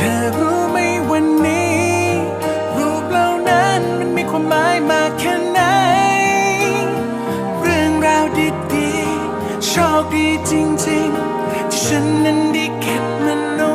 ธอรู้ไหมวันนี้ รูปเหล่านั้นมันมีความหมายมากแค่ไหน เรื่องราวดีๆชอบดีจริงๆ ที่ฉันนั้นได้เก็บมันเอา